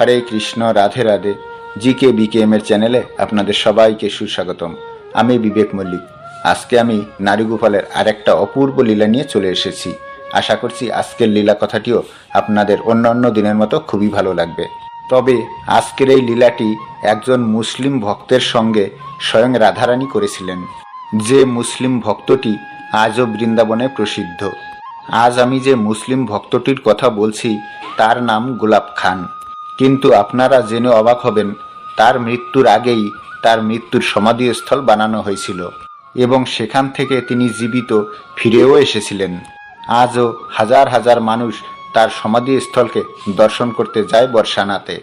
Hare Krishna, Radhe Radhe. G K BKM এর চ্যানেলে আপনাদের সবাইকে সুস্বাগতম। আমি বিবেক মল্লিক। আজকে আমি নারী নারীগোপালের আরেকটা অপূর্ব লীলা নিয়ে চলে এসেছি। আশা করছি আজকের লীলা কথাটিও আপনাদের অন্যান্য দিনের মতো খুবই ভালো লাগবে। তবে আজকের এই লীলাটি একজন মুসলিম ভক্তের সঙ্গে স্বয়ং রাধারানী করেছিলেন। যে মুসলিম ভক্তটি আজও বৃন্দাবনে প্রসিদ্ধ। আজ আমি যে মুসলিম ভক্তটির কথা বলছি, তার নাম গোলাপ খান। কিন্তু আপনারা জেনে অবাক হবেন, তার মৃত্যুর আগেই তার মৃত্যুর সমাধিস্থল বানানো হয়েছিল এবং সেখান থেকে তিনি জীবিত ফিরেও এসেছিলেন। আজও হাজার হাজার মানুষ তার সমাধিস্থলকে দর্শন করতে যায় বর্ষানাতে।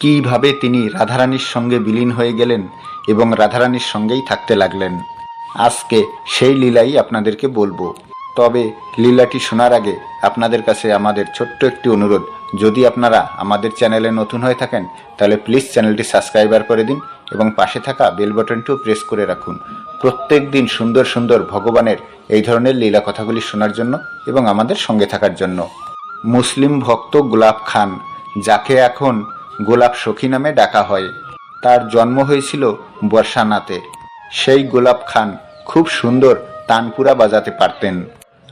কীভাবে তিনি রাধারানীর সঙ্গে বিলীন হয়ে গেলেন এবং রাধারানীর সঙ্গেই থাকতে লাগলেন? আজকে সেই লীলাই আপনাদেরকে বলব। তবে লীলাটি শোনার আগে আপনাদের কাছে আমাদের ছোট্ট একটি অনুরোধ। যদি আপনারা আমাদের চ্যানেলে নতুন হয়ে থাকেন, তাহলে প্লিজ চ্যানেলটি সাবস্ক্রাইবার করে দিন এবং পাশে থাকা বেল বাটনটিও প্রেস করে রাখুন। প্রত্যেক দিন সুন্দর সুন্দর ভগবানের এই ধরনের লীলা কথাগুলি শোনার জন্য এবং আমাদের সঙ্গে থাকার জন্য। মুসলিম ভক্ত গোলাপ খান, যাকে এখন গোলাপ সখী নামে ডাকা হয়, তার জন্ম হয়েছিল বর্ষানাতে। সেই গোলাপ খান খুব সুন্দর তানপুরা বাজাতে পারতেন।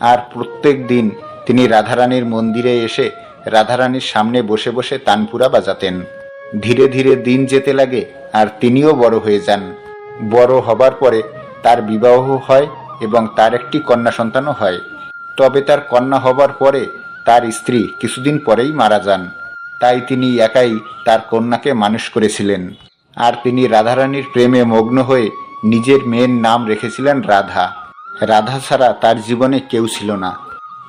আর প্রত্যেক দিন তিনি রাধারানীর মন্দিরে এসে রাধারানীর সামনে বসে বসে তানপুরা বাজাতেন। ধীরে ধীরে দিন যেতে লাগে আর তিনিও বড় হয়ে যান। বড় হবার পরে তার বিবাহ হয় এবং তার একটি কন্যা সন্তানও হয়। তবে তার কন্যা হবার পরে তার স্ত্রী কিছুদিন পরেই মারা যান। তাই তিনি একাই তার কন্যাকে মানুষ করেছিলেন। আর তিনি রাধারানীর প্রেমে মগ্ন হয়ে নিজের মেয়ের নাম রেখেছিলেন রাধা। রাধা ছাড়া তার জীবনে কেউ ছিল না।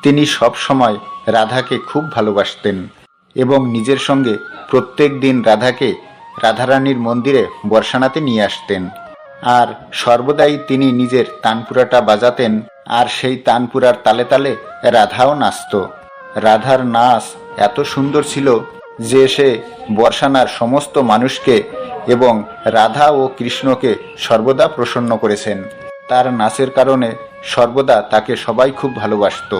তিনি সব সময় রাধাকে খুব ভালোবাসতেন এবং নিজের সঙ্গে প্রত্যেক দিন রাধাকে রাধারানীর মন্দিরে বর্ষানাতে নিয়ে আসতেন। আর সর্বদাই তিনি নিজের তানপুরাটা বাজাতেন আর সেই তানপুরার তালে তালে রাধাও নাচত। রাধার নাচ এত সুন্দর ছিল যে সে বর্ষানার সমস্ত মানুষকে এবং রাধা ও কৃষ্ণকে সর্বদা প্রসন্ন করেছেন। তার নাচের কারণে সর্বদা তাকে সবাই খুব ভালোবাসত।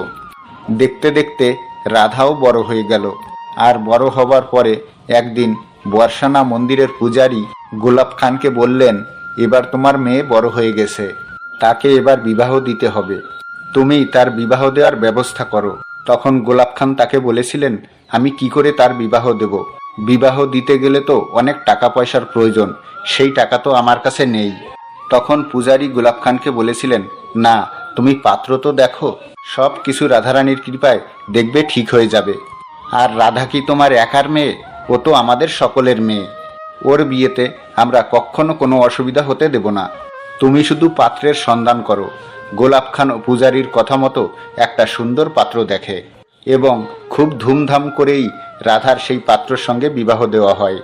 দেখতে দেখতে রাধাও বড় হয়ে গেল। আর বড় হবার পরে একদিন বর্ষানা মন্দিরের পূজারী গোলাপ খানকে বললেন, এবার তোমার মেয়ে বড় হয়ে গেছে। তাকে এবার বিবাহ দিতে হবে। তুমি তার বিবাহ দেওয়ার ব্যবস্থা করো। তখন গোলাপ খান তাকে বলেছিলেন, আমি কি করে তার বিবাহ দেব? বিবাহ দিতে গেলে তো অনেক টাকা পয়সার প্রয়োজন। সেই টাকা তো আমার কাছে নেই। তখন পূজারী গোলাপ খানকে বলেছিলেন, না, তুমি পাত্র তো দেখো। সব কিছু রাধারানীর কৃপায় দেখবে ঠিক হয়ে যাবে। আর রাধা কি তোমার একার মেয়ে? ও তো আমাদের সকলের মেয়ে। ওর বিয়েতে আমরা কখনো কোনো অসুবিধা হতে দেব না। তুমি শুধু পাত্রের সন্ধান করো। গোলাপ খান ও পূজারীর কথা মতো একটা সুন্দর পাত্র দেখে এবং খুব ধুমধাম করেই রাধার সেই পাত্রর সঙ্গে বিবাহ দেওয়া হয়।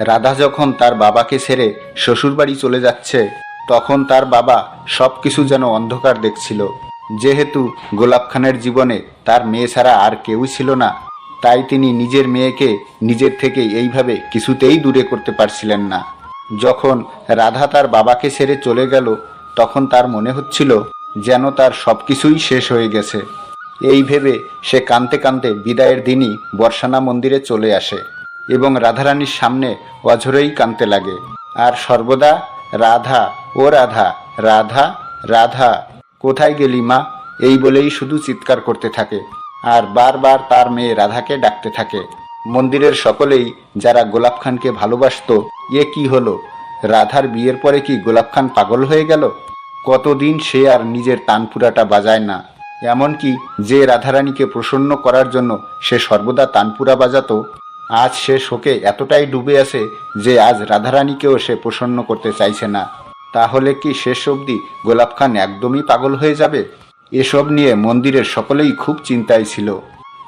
রাধা যখন তার বাবাকে ছেড়ে শ্বশুরবাড়ি চলে যাচ্ছে তখন তার বাবা সব কিছু যেন অন্ধকার দেখছিল। যেহেতু গোলাপ খানের জীবনে তার মেয়ে ছাড়া আর কেউ ছিল না, তাই তিনি নিজের মেয়েকে নিজের থেকে এইভাবে কিছুতেই দূরে করতে পারছিলেন না। যখন রাধা তার বাবাকে ছেড়ে চলে গেল, তখন তার মনে হচ্ছিল যেন তার সব কিছুই শেষ হয়ে গেছে। এই ভেবে সে কানতে কানতে বিদায়ের দিনই বর্ষানা মন্দিরে চলে আসে এবং রাধারানীর সামনে অঝরেই কানতে লাগে। আর সর্বদা রাধা ও রাধা রাধা রাধা, কোথায় গেলি মা? এই বলেই শুধু চিৎকার করতে থাকে। আর বারবার তার মেয়ে রাধাকে ডাকতে থাকে। মন্দিরের সকলেই যারা গোলাপ খানকে ভালোবাসত, এ কি হলো? রাধার বিয়ের পরে কি গোলাপ খান পাগল হয়ে গেল? কতদিন সে আর নিজের তানপুরাটা বাজায় না। এমনকি যে রাধারানীকে প্রসন্ন করার জন্য সে সর্বদা তানপুরা বাজাতো, আজ সে শোকে এতটাই ডুবে আছে যে আজ রাধারানীকেও সে প্রসন্ন করতে চাইছে না। তাহলে কি শেষ অবধি গোলাপ খান একদমই পাগল হয়ে যাবে? এসব নিয়ে মন্দিরের সকলেই খুব চিন্তায় ছিল।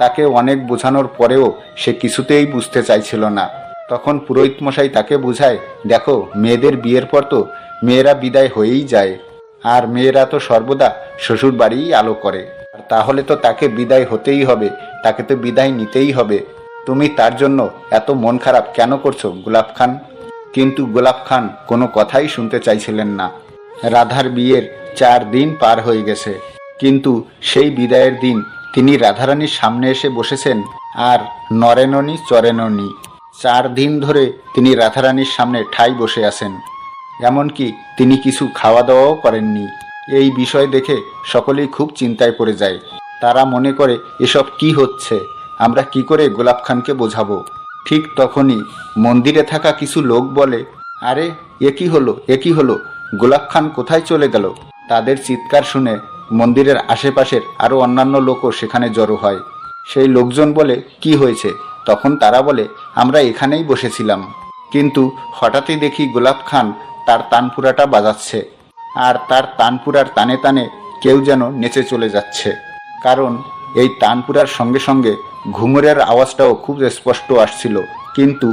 তাকে অনেক বোঝানোর পরেও সে কিছুতেই বুঝতে চাইছিল না। তখন পুরোহিত মশাই তাকে বুঝায়, দেখো, মেয়েদের বিয়ের পর তো মেয়েরা বিদায় হয়েই যায়। আর মেয়েরা তো সর্বদা শ্বশুর বাড়িই আলো করে। আর তাহলে তো তাকে বিদায় হতেই হবে, তাকে তো বিদায় নিতেই হবে। তুমি তার জন্য এত মন খারাপ কেন করছ গোলাপ খান? কিন্তু গোলাপ খান কোনো কথাই শুনতে চাইছিলেন না। রাধার বিয়ের চার দিন পার হয়ে গেছে। কিন্তু সেই বিদায়ের দিন তিনি রাধারানীর সামনে এসে বসেছেন আর নরেননি, চরেননি। চার দিন ধরে তিনি রাধারানীর সামনে ঠাই বসে আছেন। এমনকি তিনি কিছু খাওয়া দাওয়াও করেননি। এই বিষয় দেখে সকলেই খুব চিন্তায় পড়ে যায়। তারা মনে করে, এসব কি হচ্ছে? আমরা কি করে গোলাপ খানকে বোঝাবো? ঠিক তখনই মন্দিরে থাকা কিছু লোক বলে, আরে, এ কি হলো? এ হলো? গোলাপ খান কোথায় চলে গেল? তাদের চিৎকার শুনে মন্দিরের আশেপাশের আরও অন্যান্য লোকও সেখানে জড়ো হয়। সেই লোকজন বলে, কি হয়েছে? তখন তারা বলে, আমরা এখানেই বসেছিলাম। কিন্তু হঠাৎই দেখি গোলাপ খান তার তানপুরাটা বাজাচ্ছে আর তার তানপুরার তানে তানে কেউ যেন নেচে চলে যাচ্ছে। কারণ এই তানপুরার সঙ্গে সঙ্গে ঘুঙুরের আওয়াজটাও খুব স্পষ্ট আসছিল। কিন্তু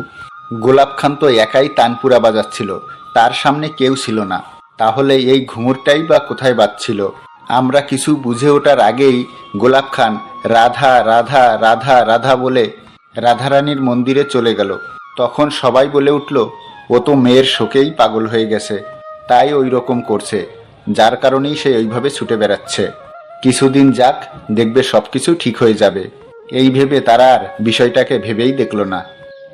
গোলাপ খান তো একাই তানপুরা বাজাচ্ছিল, তার সামনে কেউ ছিল না। তাহলে এই ঘুঙুরটাই বা কোথায় বাজছিল? আমরা কিছু বুঝে ওঠার আগেই গোলাপ খান রাধা রাধা রাধা রাধা বলে রাধারানীর মন্দিরে চলে গেল। তখন সবাই বলে উঠল, ও তো মেয়ের শোকেই পাগল হয়ে গেছে। তাই ওই রকম করছে, যার কারণেই সে ওইভাবে ছুটে বেড়াচ্ছে। কিছুদিন যাক, দেখবে সব কিছু ঠিক হয়ে যাবে। এই ভেবে তারা আর বিষয়টাকে ভেবেই দেখল না।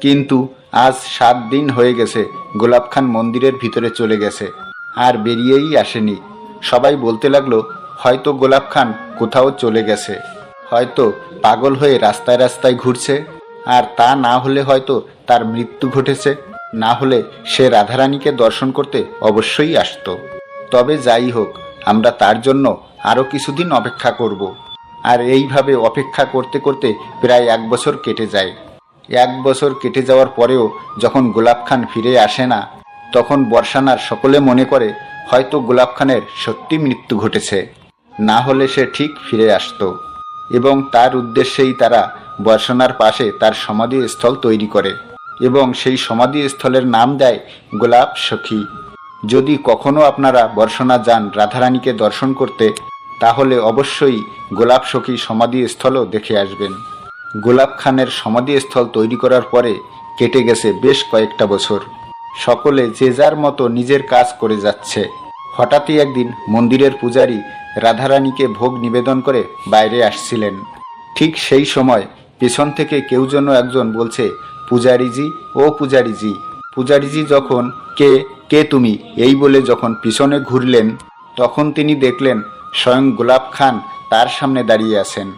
কিন্তু আজ সাত দিন হয়ে গেছে, গোলাপ খান মন্দিরের ভিতরে চলে গেছে। আর বেরিয়েই আসেনি। সবাই বলতে লাগল, হয়তো গোলাপ খান কোথাও চলে গেছে। হয়তো পাগল হয়ে রাস্তায় রাস্তায় ঘুরছে। আর তা না হলে হয়তো তার মৃত্যু ঘটেছে। না হলে সে রাধারানীকে দর্শন করতে অবশ্যই আসতো। তবে যাই হোক, আমরা তার জন্য আরও কিছুদিন অপেক্ষা করব। আর এইভাবে অপেক্ষা করতে করতে প্রায় এক বছর কেটে যায়। এক বছর কেটে যাওয়ার পরেও যখন গোলাপ খান ফিরে আসে না, তখন বর্ষানার সকলে মনে করে, হয়তো গোলাপ খানের সত্যি মৃত্যু ঘটেছে। না হলে সে ঠিক ফিরে আসতো। এবং তার উদ্দেশ্যেই তারা বর্ষনার পাশে তার সমাধি স্থল তৈরি করে এবং সেই সমাধি স্থলের নাম দেয় গোলাপ সখী। যদি কখনো আপনারা বর্ষনা যান রাধারানীকে দর্শন করতে তাহলে অবশ্যই গোলাপ সখী সমাধি স্থলও দেখে আসবেন। গোলাপ খানের সমাধিস্থল তৈরি করার পরে কেটে গেছে বেশ কয়েকটা বছর। সকলে যে যার মতো নিজের কাজ করে যাচ্ছে। হঠাৎই একদিন মন্দিরের পূজারী রাধারানীকে ভোগ নিবেদন করে বাইরে আসছিলেন। ঠিক সেই সময় পেছন থেকে কেউ যেন একজন বলছে, পূজারীজি, ও পূজারীজি পূজারীজি যখন কে কে তুমি? এই বলে যখন পিছনে ঘুরলেন, তখন তিনি দেখলেন স্বয়ং গোলাপ খান তার সামনে দাঁড়িয়ে আছেন।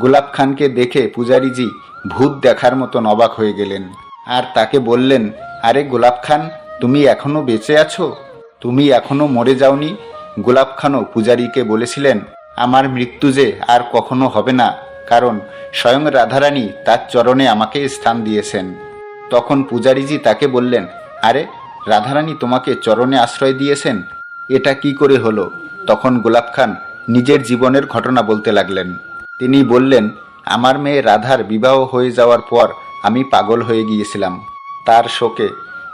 গোলাপ খানকে দেখে পূজারীজি ভূত দেখার মতন অবাক হয়ে গেলেন। আর তাকে বললেন, আরে গোলাপ খান, তুমি এখনও বেঁচে আছো? তুমি এখনও মরে যাওনি? গোলাপ খানও পূজারীকে বলেছিলেন, আমার মৃত্যু যে আর কখনো হবে না, কারণ স্বয়ং রাধারানী তার চরণে আমাকে স্থান দিয়েছেন। তখন পূজারীজি তাকে বললেন, আরে, রাধারানী তোমাকে চরণে আশ্রয় দিয়েছেন? এটা কি করে হলো? তখন গোলাপ খান নিজের জীবনের ঘটনা বলতে লাগলেন। তিনি বললেন, আমার মেয়ে রাধার বিবাহ হয়ে যাওয়ার পর আমি পাগল হয়ে গিয়েছিলাম। তার শোকে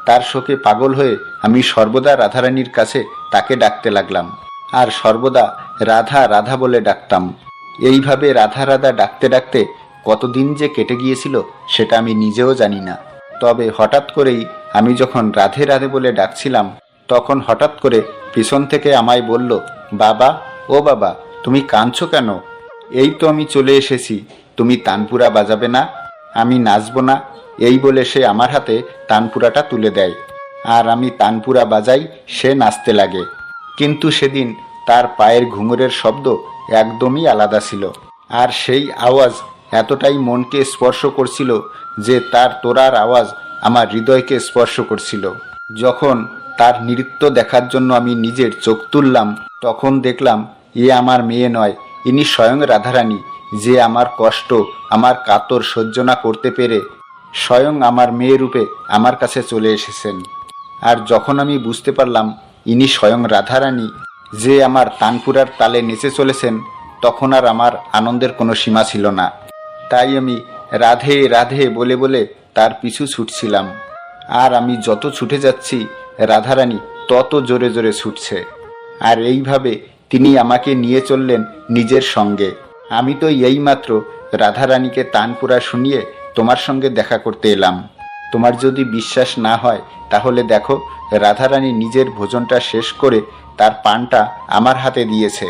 তার শোকে পাগল হয়ে আমি সর্বদা রাধারানীর কাছে তাকে ডাকতে লাগলাম। আর সর্বদা রাধা রাধা বলে ডাকতাম। এইভাবে রাধা রাধা ডাকতে ডাকতে কতদিন যে কেটে গিয়েছিল সেটা আমি নিজেও জানি না। তবে হঠাৎ করেই আমি যখন রাধে রাধে বলে ডাকছিলাম, তখন হঠাৎ করে পিছন থেকে আমায় বলল, বাবা, ও বাবা, তুমি কাঁদছো কেন? এই তো আমি চলে এসেছি। তুমি তানপুরা বাজাবে না, আমি নাচবো না। এই বলে সে আমার হাতে তানপুরাটা তুলে দেয়। আর আমি তানপুরা বাজাই, সে নাচতে লাগে। কিন্তু সেদিন তার পায়ের ঘুঙুরের শব্দ একদমই আলাদা ছিল। আর সেই আওয়াজ এতটাই মনকে স্পর্শ করছিল যে তার তোরার আওয়াজ আমার হৃদয়কে স্পর্শ করছিল। যখন তার নৃত্য দেখার জন্য আমি নিজের চোখ তুললাম। তখন দেখলাম, এ আমার মেয়ে নয়, ইনি স্বয়ং রাধারানী, যে আমার কষ্ট, আমার কাতর সহ্য না করতে পেরে স্বয়ং আমার মেয়ে রূপে আমার কাছে চলে এসেছেন। আর যখন আমি বুঝতে পারলাম, ইনি স্বয়ং রাধারানী, যে আমার তানপুরার তালে নেচে চলেছেন, তখন আর আমার আনন্দের কোনো সীমা ছিল না। তাই আমি রাধে রাধে বলে বলে তার পিছু ছুটছিলাম। আর আমি যত ছুটে যাচ্ছি রাধারানী তত জোরে জোরে ছুটছে। আর এইভাবে তিনি আমাকে নিয়ে চললেন নিজের সঙ্গে। আমি তো এইমাত্র রাধারানীকে তানপুরা শুনিয়ে তোমার সঙ্গে দেখা করতে এলাম। তোমার যদি বিশ্বাস না হয়, তাহলে দেখো, রাধারানী নিজের ভোজনটা শেষ করে তার পানটা আমার হাতে দিয়েছে।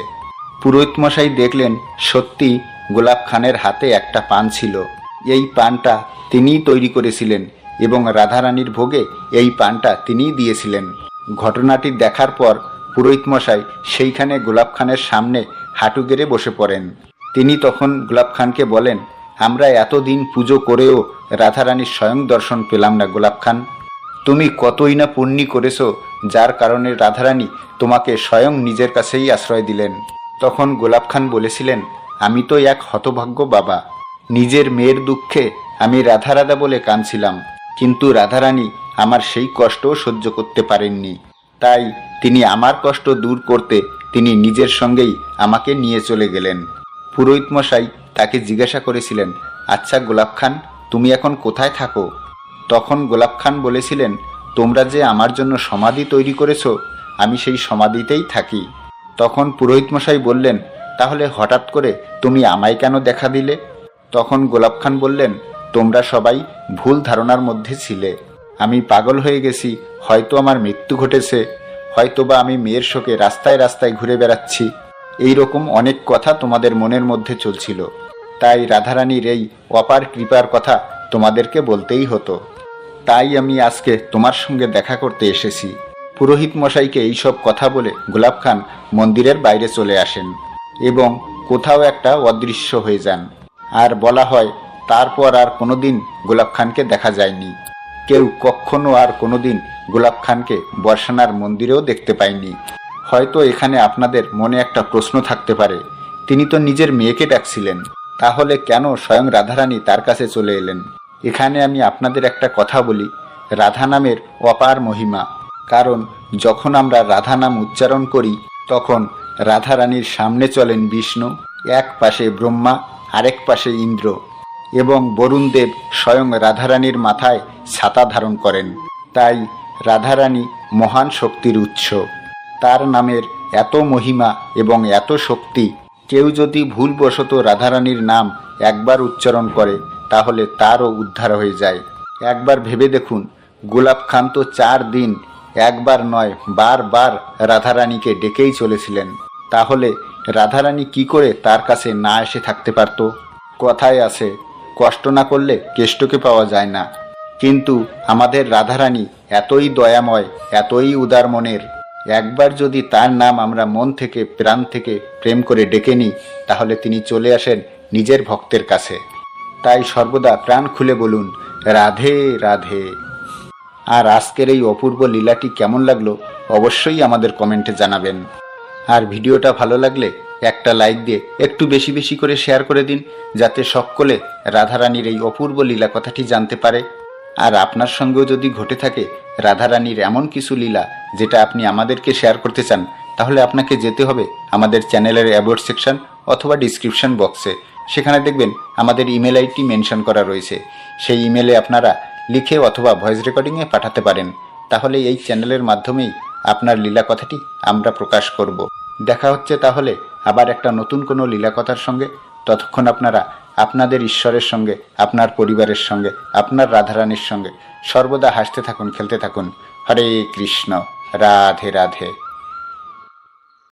পুরোহিতমশাই দেখলেন সত্যি গোলাপ খানের হাতে একটা পান ছিল। এই পানটা তিনিই তৈরি করেছিলেন। এবং রাধারানীর ভোগে এই পানটা তিনিই দিয়েছিলেন। ঘটনাটি দেখার পর পুরোহিত মশাই সেইখানে গোলাপ খানের সামনে হাঁটু গেড়ে বসে পড়েন। তিনি তখন গোলাপ খানকে বলেন, আমরা এতদিন পুজো করেও রাধারানীর স্বয়ং দর্শন পেলাম না গোলাপ খান। তুমি কতই না পুণ্যি করেছ, যার কারণে রাধারানী তোমাকে স্বয়ং নিজের কাছেই আশ্রয় দিলেন। তখন গোলাপ খান বলেছিলেন, আমি তো এক হতভাগ্য বাবা। নিজের মেয়ের দুঃখে আমি রাধা রাধা বলে কাঁদছিলাম। কিন্তু রাধারানী আমার সেই কষ্টও সহ্য করতে পারেননি। তাই তিনি আমার কষ্ট দূর করতে তিনি নিজের সঙ্গেই আমাকে নিয়ে চলে গেলেন। পুরোহিত মশাই তাকে জিজ্ঞাসা করেছিলেন আচ্ছা গোলাপ খান, তুমি এখন কোথায় থাকো? তখন গোলাপ খান বলেছিলেন, তোমরা যে আমার জন্য সমাধি তৈরি করেছ, আমি সেই সমাধিতেই থাকি। তখন পুরোহিত মশাই বললেন, তাহলে হঠাৎ করে তুমি আমায় কেন দেখা দিলে? তখন গোলাপ খান বললেন তোমরা সবাই ভুল ধারণার মধ্যে ছিলে। আমি পাগল হয়ে গেছি, হয়তো আমার মৃত্যু ঘটেছে, হয়তোবা আমি মেয়ের শোকে রাস্তায় রাস্তায় ঘুরে বেড়াচ্ছি। এই রকম অনেক কথা তোমাদের মনের মধ্যে চলছিল। তাই রাধারানীর এই অপার কৃপার কথা তোমাদেরকে বলতেই হতো। তাই আমি আজকে তোমার সঙ্গে দেখা করতে এসেছি। পুরোহিত মশাইকে এইসব কথা বলে গোলাপ খান মন্দিরের বাইরে চলে আসেন এবং কোথাও একটা অদৃশ্য হয়ে যান। আর বলা হয় তারপর আর কোনোদিন গোলাপ খানকে দেখা যায়নি। কেউ কখনো আর কোনোদিন গোলাপ খানকে বর্ষানার মন্দিরেও দেখতে পায়নি। হয়তো এখানে আপনাদের মনে একটা প্রশ্ন থাকতে পারে, তিনি তো নিজের মেয়েকে ডাকছিলেন। তাহলে কেন স্বয়ং রাধারানী তার কাছে চলে এলেন? এখানে আমি আপনাদের একটা কথা বলি, রাধা নামের অপার মহিমা। কারণ যখন আমরা রাধা নাম উচ্চারণ করি, তখন রাধারানীর সামনে চলেন বিষ্ণু, এক পাশে ব্রহ্মা, আরেক পাশে ইন্দ্র। এবং বরুণদেব স্বয়ং রাধারানীর মাথায় ছাতা ধারণ করেন। তাই রাধারানী মহান শক্তির উৎস। তার নামের এত মহিমা এবং এত শক্তি, কেউ যদি ভুলবশত রাধারানীর নাম একবার উচ্চারণ করে, তাহলে তারও উদ্ধার হয়ে যায়। একবার ভেবে দেখুন, গোলাপ খান তো চার দিন একবার নয় বারবার রাধারানীকে ডেকেই চলেছিলেন। তাহলে রাধারানী কি করে তার কাছে না এসে থাকতে পারত? কথায় আছে কষ্ট না করলে কেষ্টকে পাওয়া যায় না। কিন্তু আমাদের রাধারানী এতই দয়াময়, এতই উদার মনের। একবার যদি তার নাম আমরা মন থেকে, প্রাণ থেকে প্রেম করে ডেকে নিই, তাহলে তিনি চলে আসেন নিজের ভক্তের কাছে। তাই সর্বদা প্রাণ খুলে বলুন, রাধে রাধে। আর আজকের এই অপূর্ব লীলাটি কেমন লাগল অবশ্যই আমাদের কমেন্টে জানাবেন। আর ভিডিওটা ভালো লাগলে একটা লাইক দিয়ে একটু বেশি বেশি করে শেয়ার করে দিন, যাতে সকলে রাধারানীর এই অপূর্ব লীলা কথাটি জানতে পারে। আর আপনার সঙ্গেও যদি ঘটে থাকে রাধারানীর এমন কিছু লীলা যেটা আপনি আমাদেরকে শেয়ার করতে চান, তাহলে আপনাকে যেতে হবে আমাদের চ্যানেলের অ্যাবোর্ড সেকশন অথবা ডিসক্রিপশন বক্সে সেখানে দেখবেন আমাদের ইমেল আইডি মেনশন করা রয়েছে। সেই ইমেলে আপনারা লিখে অথবা ভয়েস রেকর্ডিংয়ে পাঠাতে পারেন। তাহলে এই চ্যানেলের মাধ্যমেই আপনার লীলা কথাটি আমরা প্রকাশ করব। দেখা হচ্ছে তাহলে আবার একটা নতুন কোনো লীলাকথার সঙ্গে, ততক্ষণ আপনারা আপনাদের ঈশ্বরের সঙ্গে, আপনার পরিবারের সঙ্গে, আপনার রাধারানীর সঙ্গে সর্বদা হাসতে থাকুন, খেলতে থাকুন। হরে কৃষ্ণ। রাধে রাধে।